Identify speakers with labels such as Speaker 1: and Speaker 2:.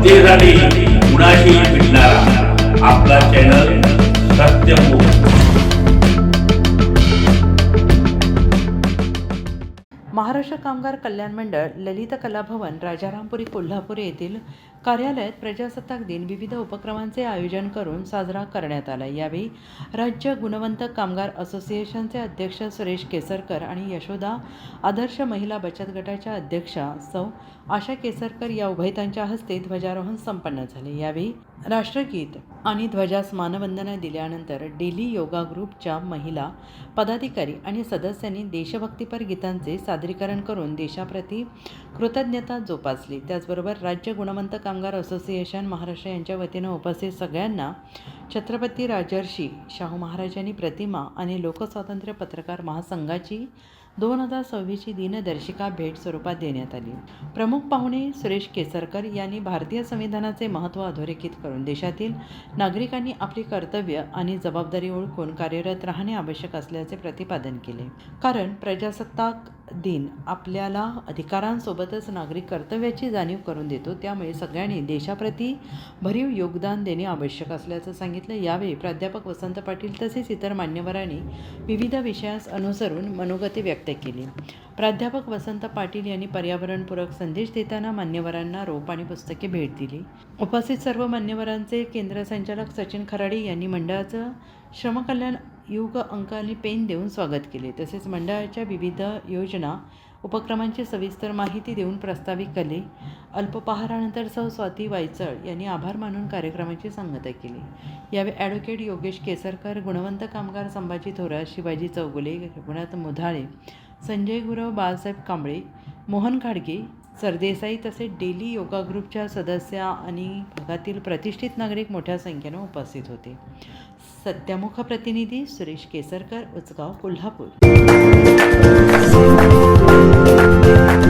Speaker 1: जनतेसाठी कुणाशी भेटणारा आपला चॅनल सत्यमुख
Speaker 2: महाराष्ट्र कामगार कल्याण मंडळ ललित कला भवन राजारामपुरी कोल्हापूर येथील कार्यालयात प्रजासत्ताक दिन विविध उपक्रमांचे आयोजन करून साजरा करण्यात आला. यावेळी राज्य गुणवंत कामगार असोसिएशनचे अध्यक्ष सुरेश केसरकर आणि यशोदा आदर्श महिला बचत गटाच्या अध्यक्षा सौ आशा केसरकर या उभयतांच्या हस्ते ध्वजारोहण संपन्न झाले. यावेळी राष्ट्रगीत आणि ध्वजास मानवंदना दिल्यानंतर डेली योगा ग्रुपच्या महिला पदाधिकारी आणि सदस्यांनी देशभक्तीपर गीतांचे सादरीकरण करून देशाप्रती कृतज्ञता जोपासली. त्याचबरोबर राज्य गुणवंत कामगार असोसिएशन महाराष्ट्र यांच्या वतीनं उपस्थित सगळ्यांना छत्रपती राजर्षी शाहू महाराजांनी प्रतिमा आणि लोकस्वातंत्र्य पत्रकार महासंघाची दोन हजार सव्वीसची दिनदर्शिका भेट स्वरूपात देण्यात आली. प्रमुख पाहुणे सुरेश केसरकर यांनी भारतीय संविधानाचे महत्त्व अधोरेखित करून देशातील नागरिकांनी आपली कर्तव्य आणि जबाबदारी ओळखून कार्यरत राहणे आवश्यक असल्याचे प्रतिपादन केले. कारण प्रजासत्ताक दिन आपल्याला अधिकारांसोबतच नागरिक कर्तव्याची जाणीव करून देतो त्यामुळे सगळ्यांनी देशाप्रती भरीव योगदान देणे आवश्यक असल्याचं सांगितलं. यावेळी प्राध्यापक वसंत पाटील तसेच इतर मान्यवरांनी विविध विषयास अनुसरून मनोगती व्यक्त केली. प्राध्यापक वसंत पाटील यांनी पर्यावरणपूरक संदेश देताना मान्यवरांना रोप आणि पुस्तके भेट दिली. उपस्थित सर्व मान्यवरांचे केंद्र संचालक सचिन खराडे यांनी मंडळाचं श्रमकल्याण युग अंक आणि पेन देऊन स्वागत केले. तसेच मंडळाच्या विविध योजना उपक्रमांची सविस्तर माहिती देऊन प्रस्तावित कले. अल्पपहारानंतर सौ स्वाती वायचळ यांनी आभार मानून कार्यक्रमाची सांगता केली. यावेळी ॲडव्होकेट योगेश केसरकर गुणवंत कामगार संभाजी थोरात शिवाजी चौगुले रघुनाथ मुधाळे संजय गुरव बाळासाहेब कांबळे मोहन खाडगे सरदेसाई तसेच डेली योगा ग्रुपच्या सदस्या आणि भागातील प्रतिष्ठित नागरिक मोठ्या संख्येनं उपस्थित होते. सत्यामुख प्रतिनिधी सुरेश केसरकर उचगाव कोल्हापूर. Thank you.